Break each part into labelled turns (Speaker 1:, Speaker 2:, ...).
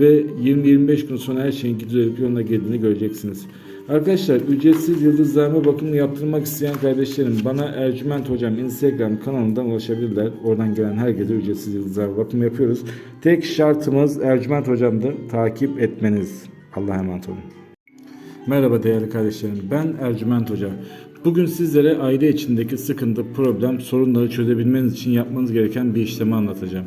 Speaker 1: ve 20-25 gün sonra her şeyin düzelip yoluna girdiğini göreceksiniz. Arkadaşlar ücretsiz yıldızlarma bakımını yaptırmak isteyen kardeşlerim bana Ercüment Hocam Instagram kanalından ulaşabilirler. Oradan gelen herkese ücretsiz yıldızlarma bakımı yapıyoruz. Tek şartımız Ercüment Hocam'dır. Takip etmeniz. Allah'a emanet olun. Merhaba değerli kardeşlerim. Ben Ercüment Hoca. Bugün sizlere aile içindeki sıkıntı, problem, sorunları çözebilmeniz için yapmanız gereken bir işlemi anlatacağım.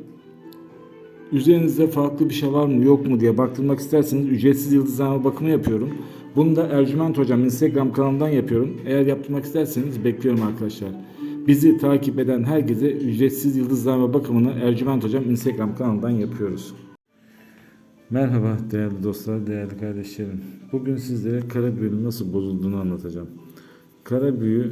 Speaker 1: üzerinizde farklı bir şey var mı yok mu diye baktırmak isterseniz ücretsiz yıldızlama bakımı yapıyorum. Bunu da Ercüment Hocam Instagram kanalından yapıyorum. Eğer yaptırmak isterseniz bekliyorum arkadaşlar. Bizi takip eden herkese ücretsiz yıldızlama bakımını Ercüment Hocam Instagram kanalından yapıyoruz. Merhaba değerli dostlar, değerli kardeşlerim. Bugün sizlere kara büyünün nasıl bozulduğunu anlatacağım. Kara büyü